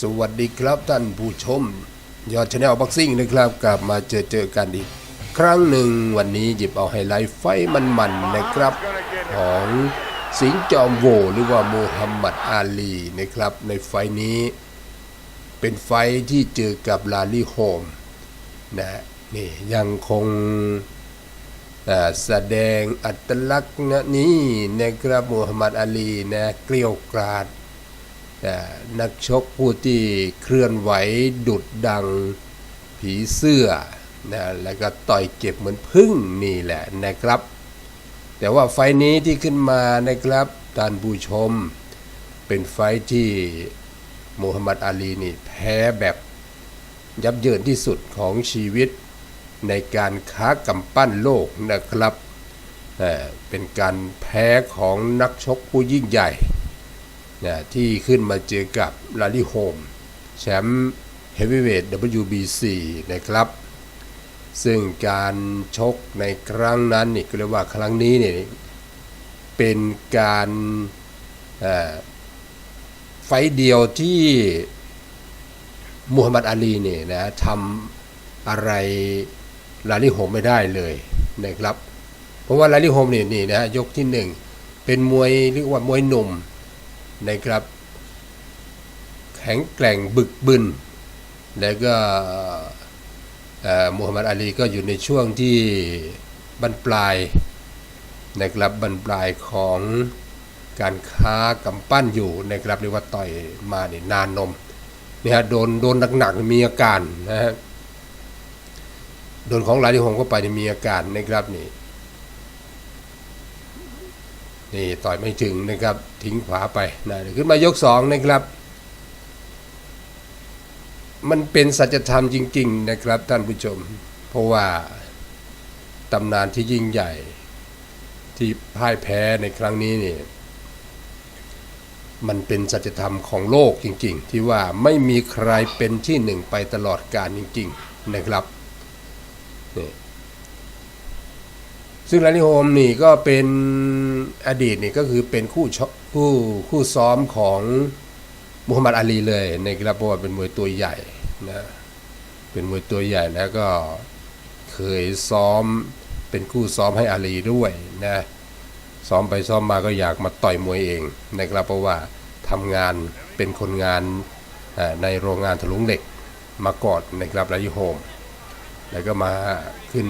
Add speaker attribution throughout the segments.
Speaker 1: สวัสดีครับท่านผู้ชม ยอดชาแนลบ็อกซิ่งนะครับ กลับมาเจอเจอกันอีก ครั้งหนึ่งวันนี้หยิบเอาไฮไลท์ไฟมันๆนะครับ ของสิงห์จอมโวหรือว่าโมฮัมหมัดอาลีนะครับ ในไฟนี้ เป็นไฟที่เจอกับลาลีโฮมนะนี่ยังคงแสดงอัตลักษณ์นี่นะครับมูฮัมหมัดอาลีนะเกลียวกราด นักชกผู้ที่เคลื่อนไหวดุดดังผีเสื้อนะแล้วก็ต่อยเจ็บเหมือนพึ่งนี่แหละนะครับ แต่ว่าไฟนี้ที่ขึ้นมานะครับท่านผู้ชม เป็นไฟที่มูฮัมหมัดอาลีนี่แพ้แบบยับเยินที่สุดของชีวิตในการค้ากำปั้นโลกนะครับเอ่อเป็นการแพ้ของนักชกผู้ยิ่งใหญ่ นะที่ขึ้นมาเจอกับลาลีโฮมแชมป์เฮฟวีเวท WBC นะครับ ซึ่งการชกในครั้งนั้นนี่ก็เรียกว่าครั้งนี้เนี่ยเป็นการไฟเดียวที่มูฮัมหมัดอาลีเนี่ยนะทำอะไรลาลิโฮมไม่ได้เลยนะครับ เพราะว่าลาลิโฮมเนี่ยนี่นะยกที่หนึ่งเป็นมวยเรียกว่ามวยหนุ่ม นะครับ แข็งแกร่งบึกบึน แล้วก็อ่อมูฮัมหมัดอาลีก็อยู่ในช่วงที่บรรปลายนะครับบรรปลายของการค้ากำปั้นอยู่นะครับเรียกว่าต่อยมาเนี่ยนานนมเนี่ยโดนโดนหนักๆมีอาการนะฮะโดนของหลายที่ผมเข้าไปมีอาการนะครับนี่ นี่ต่อยไม่ถึงนะครับทิ้งขวาไปนะเดี๋ยวขึ้นมายกสองนะครับ มันเป็นสัจธรรมจริง ๆ นะครับท่านผู้ชม เพราะว่าตำนานที่ยิ่งใหญ่ที่พ่ายแพ้ในครั้งนี้นี่มันเป็นสัจธรรมของโลกจริง ๆ ที่ว่าไม่มีใครเป็นที่หนึ่งไปตลอดกาลจริง ๆ นะครับนี่ ซึ่งลานิโฮมนี่ก็เป็นอดีตนี่ก็คือเป็นคู่ชกคู่คู่ซ้อมของมูฮัมหมัดอาลีเลยนะครับเพราะว่าเป็นมวยตัวใหญ่นะเป็นมวยตัวใหญ่แล้วก็เคยซ้อมเป็นคู่ซ้อมให้อาลีด้วยนะซ้อมไปซ้อมมาก็อยากมาต่อยมวยเองนะครับเพราะว่าทำงานเป็นคนงานในโรงงานถลุงเหล็กมาก่อนนะครับลานิโฮมแล้วก็มาขึ้น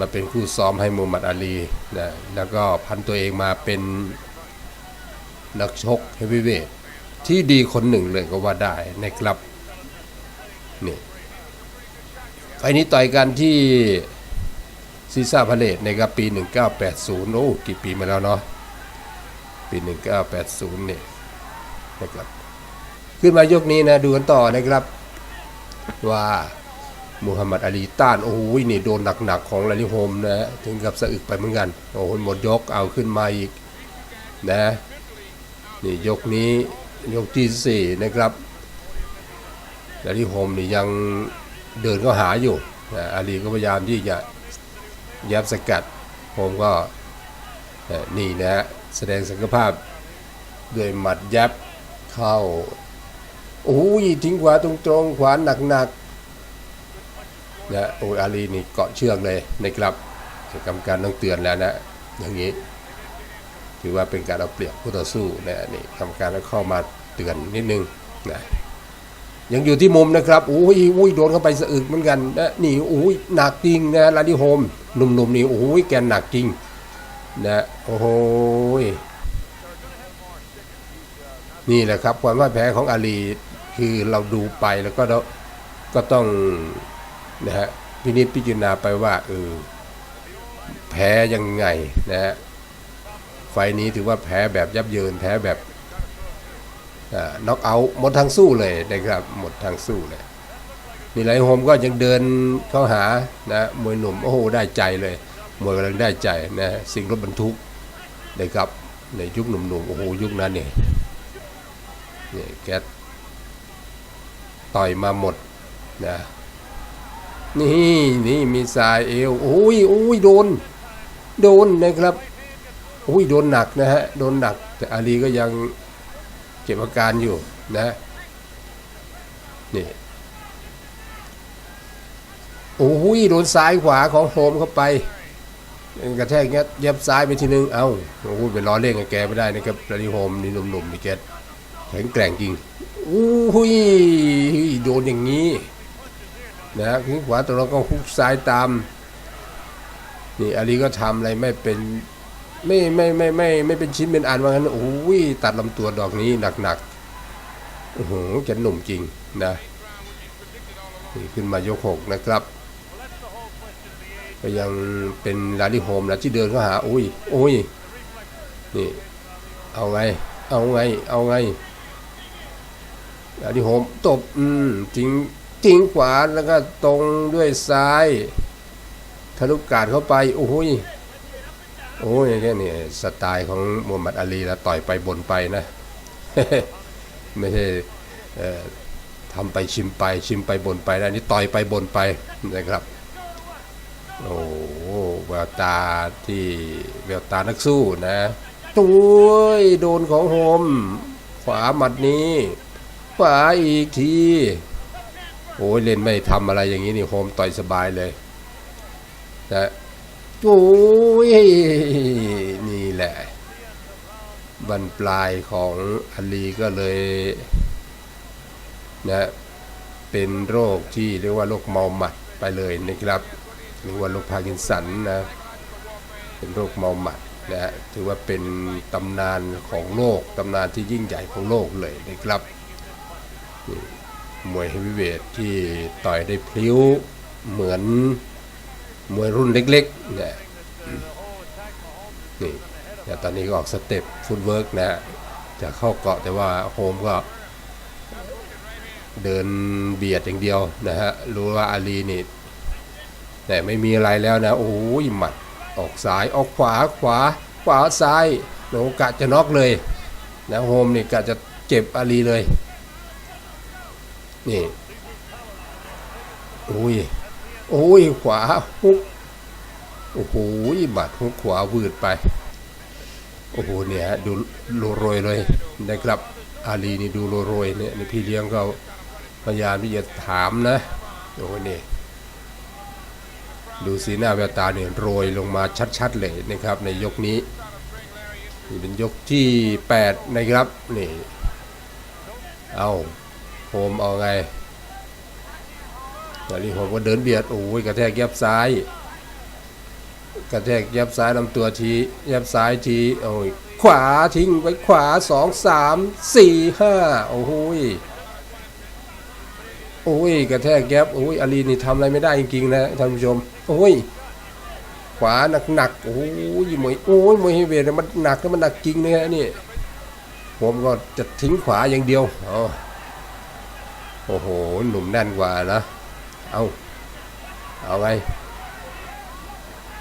Speaker 1: มาเป็นคู่ซ้อมให้มูฮัมหมัดอาลีนะแล้วก็พันตัวเองมาเป็นนักชกเฮฟวีเวทที่ดีคนหนึ่งเลยก็ว่าได้นะครับนี่ไฟนี้ต่อยกันที่ซีซ่าพาเลตนะครับปี 1980 โอ้กี่ปีมาแล้วเนาะปี 1980เนี่ยนะครับขึ้นมายกนี้นะดูกันต่อนะครับว่า มูฮัมหมัดอาลีต้าน โอ้โหนี่โดนหนักๆของลาลิโฮมนะ ถึงกับสะอึกไปเหมือนกัน โอ้โหหมดยกเอาขึ้นมาอีกนะ นี่ยกนี้ยกที่สี่นะครับลาลิโฮมนี่ยังเดินก็หาอยู่นะอาลีก็พยายามที่จะยับสกัดโฮมก็นี่นะแสดงศักยภาพด้วยหมัดยับเข้าโอ้ยทิ้งขวาตรงๆขวาหนักๆ นะโอ้ยอาลีนี่เกาะเชือกเลยนะครับกรรมการต้องเตือนแล้วนะอย่างนี้ ถือว่าเป็นการเอาเปรียบผู้ต่อสู้นะนี่กรรมการก็เข้ามาเตือนนิดนึงนะยังอยู่ที่มุมนะครับโอ้ยอุ้ยโดนเข้าไปสะอึกเหมือนกันนะนี่โอ้ยหนักจริงนะลาดิโฮมหนุ่มๆนี่โอ้ยแกนหนักจริงนะโอ้โหยนี่แหละครับความว่าแพ้ของอาลีคือเราดูไปแล้วก็ก็ต้อง นะฮะพินิจพิจารณาไปว่าเออแพ้ยังไงนะฮะไฟนี้ถือว่าแพ้แบบยับเยินแพ้แบบน็อกเอาท์หมดทางสู้เลยนะครับหมดทางสู้เลยนี่ไรโฮมก็ยังเดินเข้าหานะมวยหนุ่มโอ้โหได้ใจเลยมวยกำลังได้ใจนะสิ่งรถบรรทุกนะครับในยุคหนุ่มๆโอ้โหยุคนั้นเนี่ยเนี่ยแกต่อยมาหมดนะ นี่นี่มีสายเอวโอ้ยโอ้ยโดน โดนนะครับโอ้ยโดนหนักนะฮะโดนหนัก แต่อาลีก็ยังเก็บอาการอยู่นะนี่โอ้ยโดนซ้ายขวาของโฮมเข้าไปกระแทกเงี้ยเย็บซ้ายไปทีนึงเอ้าโอ้โหไปล้อเล่นกับแกไม่ได้นะครับลาลิโฮมนี่หนุ่มๆนี่แกแข็งแกร่งจริงอู้ยโดนอย่างนี้ นะทิ้งขวาตัวเราก็ฮุกซ้ายตาม นี่อาลีก็ทำอะไรไม่เป็นไม่ไม่ไม่ไม่ไม่เป็นชิ้นเป็นอันว่างั้นโอ้ยตัดลำตัวดอกนี้หนักๆโอ้โหแกหนุ่มจริงนะนี่ขึ้นมายกหกนะครับก็ยังเป็นลาลิโฮมนะที่เดินเข้าหาอุ้ยโอ้ยนี่เอาไง เอาไง เอาไงลาลิโฮมตบ อืมทิ้ง ทิ้งขวาแล้วก็ตรงด้วยซ้ายทะลุกาดเข้าไป โอ้ยโอ้ยแค่นี้สไตล์ของมูฮัมหมัดอาลีแล้วต่อยไปบนไปนะ ไม่ใช่ทำไปชิมไปชิมไปบนไปนะนี่ต่อยไปบนไปนะครับโอ้โหแววตาที่แววตานักสู้นะตุยโดนของโฮมขวาหมัดนี้ขวาอีกที โอ้ยเล่นไม่ทำอะไรอย่างนี้นี่โฮมต่อยสบายเลยนะโอ้ยนี่แหละบันปลายของอาลีก็เลยนะเป็นโรคที่เรียกว่าโรคเมาหมัดไปเลยนะครับหรือว่าโรคพาร์กินสันนะเป็นโรคเมาหมัดนะถือว่าเป็นตำนานของโลกตำนานที่ยิ่งใหญ่ของโลกเลยนะครับ มวยเฮฟวีเวทที่ต่อยได้พลิ้วเหมือนมวยรุ่นเล็กๆเนี่ยนี่แต่ตอนนี้ก็ออกสเต็ปฟุตเวิร์กนะจะเข้าเกาะแต่ว่าโฮมก็ เดินเบียดอย่างเดียวนะฮะ รู้ว่าอาลีนี่แต่ไม่มีอะไรแล้วนะ โอ้ยหมัดออกซ้ายออกขวาขวาขวาซ้ายโนกะจะน็อกเลยนะโฮมนี่กะจะเจ็บอาลีเลย นี่โอ้ยโอ้ยขวาฮุกโอ้โหหมัดฮุกขวาวืดไป โอ้โหเนี่ยฮะดูโรโรยเลยนะครับอาลีนี่ดูโรโรยเนี่ยพี่เลี้ยงก็พยายามที่จะถามนะโอ้โหนี่ดูสีหน้าแววตาเนี่ยโรยลงมาชัดๆเลยนะครับ ในยกนี้นี่เป็นยกที่ 8 นะครับนี่เอา โฮมเอาไงตอนนี้โฮมก็เดินเบียดโอ้ยกระแทกยับซ้าย กระแทกยับซ้ายลำตัวทียับซ้ายทีโอ้ยขวาทิ้งไว้ขวาสองสามสี่ห้าโอ้โหยโอ้ยกระแทกแยบโอ้ยอาลีนี่ทำอะไรไม่ได้จริงๆนะท่านผู้ชมโอ้ยขวาหนักๆโอ้ยมวยโอ้ยมวยเฮฟวีเวทเนี่มันหนักแล้วมันหนักจริงนะฮะนี่ผมก็จะทิ้งขวาอย่างเดียวอ๋อ โอ้โห หนุ่มแน่นกว่านะ เอาเอาไง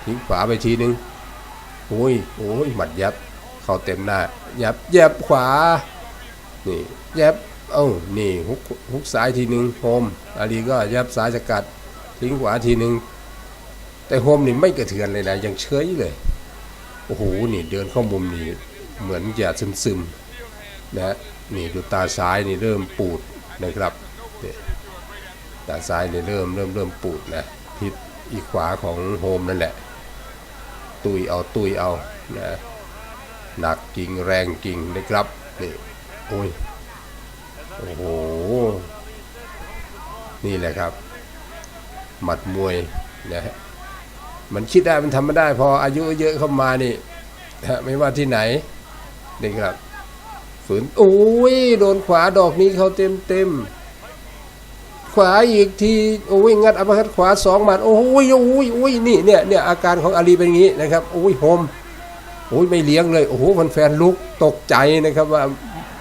Speaker 1: ทิ้งขวาไปทีนึงโอ้ยโอ้ยหมัดยับ เข้าเต็มหน้า ยับยับขวา นี่ยับ เอ้า นี่ฮุกฮุกซ้ายทีนึงโฮมอาลีก็ยับซ้ายสกัด ทิ้งขวาทีนึง แต่โฮมนี่ไม่กระเทือนเลยนะ ยังเฉยเลย โอ้โห นี่เดินเข้ามุมนี่ เหมือนจะซึมซึมๆนะนี่ดูตาซ้ายนี่เริ่มปูดนะครับ นี่ตาซ้ายเนี่ยเริ่มเริ่มเริ่มปูดนะทิศอีกขวาของโฮมนั่นแหละ ตุยเอาตุยเอานะหนักจริงแรงจริงนะครับนี่โอ้ยโอ้โห นี่แหละครับ หมัดมวยนะฮะมันคิดได้มันทำไม่ได้ พออายุเยอะเข้ามานี่นะฮะไม่ว่าที่ไหนนี่ครับฝืนโอ้ยโดนขวาดอกนี้เขาเต็มเต็ม ขวาอีกทีโอ้ยงัดอัปคัดขวาสองหมัดโอ้ยโอ้ยโอ้ยนี่เนี่ยเนี่ยอาการของอาลีเป็นอย่างนี้นะครับโอ้ยโฮมโอ้ยไม่เลี้ยงเลยโอ้โหมันแฟนลุกตกใจนะครับว่า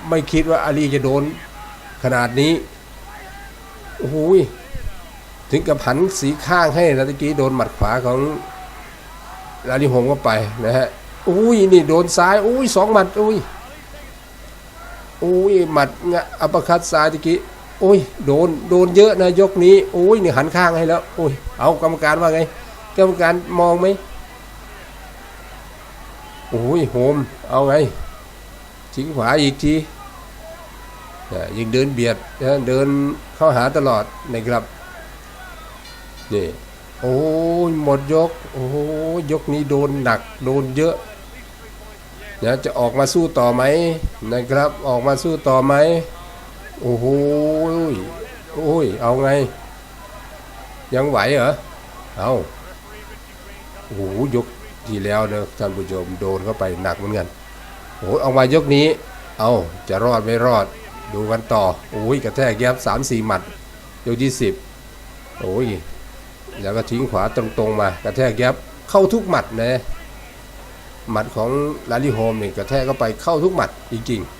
Speaker 1: ไม่คิดว่าอาลีจะโดนขนาดนี้โอ้โหถึงกับหันสีข้างให้นะตะกี้โดนหมัดขวาของอาลีโฮมเข้าไปนะฮะอุ้ยนี่โดนซ้ายอุ้ยสองหมัดอุ้ยอุ้ยหมัดงะอัปคัดซ้ายตะกี้ โอ้ยโดนโดนเยอะนะยกนี้โอ้ยนี่หันข้างให้แล้วโอ้ยเอากรรมการว่าไง กรรมการมองไหมโอ้ยโฮมเอาไงทิ้งขวาอีกทียิงเดินเบียดนะเดินเข้าหาตลอดนะครับนี่โอ้ยหมดยกโอ้ยยกนี้โดนหนักโดนเยอะนะจะออกมาสู้ต่อไหมนะครับออกมาสู้ต่อไหม โอ้โหโอ้ย เอาไง ยังไหวเหรอ เอาโอ้โหยกที่แล้วนะท่านผู้ชมโดนเข้าไปหนักเหมือนกันโอ้ยเอามายกนี้ เอาจะรอดไม่รอด ดูกันต่อ โอ้ยกระแทกแยบสามสี่หมัดยกที่สิบโอ้ย แล้วก็ทิ้งขวาตรงๆมา กระแทกแยบเข้าทุกหมัดนะหมัดของลาลิโฮมเนี่ยกระแทกเข้าไปเข้าทุกหมัดจริงๆ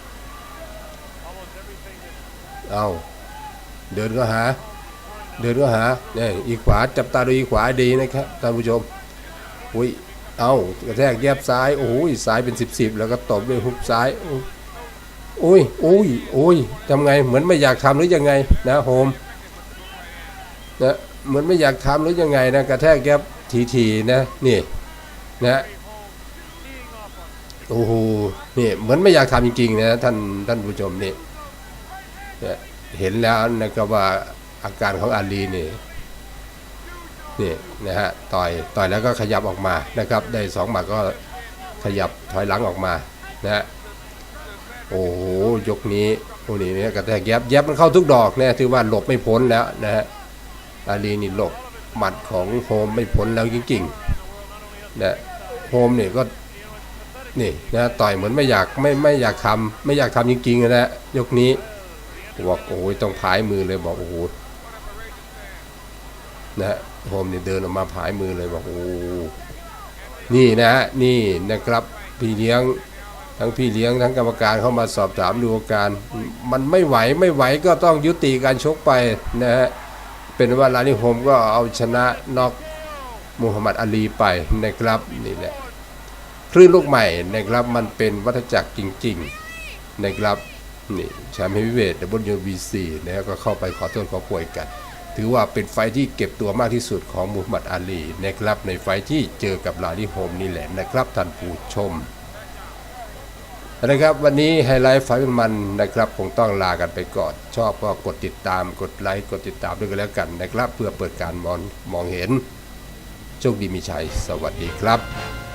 Speaker 1: เอาเดินก็หา เดินก็หาเนี่ยอีกขวาจับตาดูอีกขวาดีนะครับท่านผู้ชมอุ้ยเอากระแทกแยบซ้ายโอ้ยซ้ายเป็นสิบสิบแล้วก็ตบด้วยฮุกซ้ายโอ้ยโอ้ยโอ้ยโอ้ยทำไงเหมือนไม่อยากทำหรือยังไงนะโฮมนะเหมือนไม่อยากทำหรือยังไงนะกระแทกแก๊บทีๆนะนี่นะโอ้โหนี่เหมือนไม่อยากทำจริงๆนะท่านท่านผู้ชมนี่ เห็นแล้วนะครับว่าอาการของอาลีนี่นี่นะฮะต่อยต่อยแล้วก็ขยับออกมานะครับ ได้สองหมัดก็ขยับถอยหลังออกมานะฮะโอ้โหยกนี้โอ้นี่เนี่ยกระแทกแยบแยบมันเข้าทุกดอกเนี่ยถือว่าหลบไม่พ้นแล้วนะฮะอาลีนี่หลบหมัดของโฮมไม่พ้นแล้วจริงๆนะโฮมเนี่ยก็นี่นะต่อยเหมือนไม่อยากไม่ไม่อยากทำไม่อยากทำจริงๆนะยกนี้ บอกโอ้ยต้องผายมือเลยบอกโอ้โหนะฮะโฮมเนี่ยเดินออกมาผายมือเลยบอกโอ้นี่นะฮะนี่นะครับพี่เลี้ยงทั้งพี่เลี้ยงทั้งกรรมการเข้ามาสอบถามดูอาการ มันไม่ไหวไม่ไหวก็ต้องยุติการชกไปนะฮะเป็นว่าลานิโฮมก็เอาชนะน็อกมูฮัมหมัดอาลีไปนะครับนี่แหละคลื่นลูกใหม่นะครับมันเป็นวัฏจักรจริง ๆนะครับ นี่แชมป์เฮฟวีเวท WBC นะฮะก็เข้าไปขอโทษขอป่วยกัน ถือว่าเป็นไฟที่เก็บตัวมากที่สุดของมูฮัมหมัดอาลีนะครับในไฟที่เจอกับลานิโฮมนี่แหละนะครับท่านผู้ชมนะครับวันนี้ไฮไลท์ไฟมันนะครับคงต้องลากันไปก่อน ชอบก็กดติดตามกดไลค์กดติดตามด้วยกันแล้วกันนะครับ เพื่อเปิดการมองมองเห็น โชคดีมีชัย สวัสดีครับ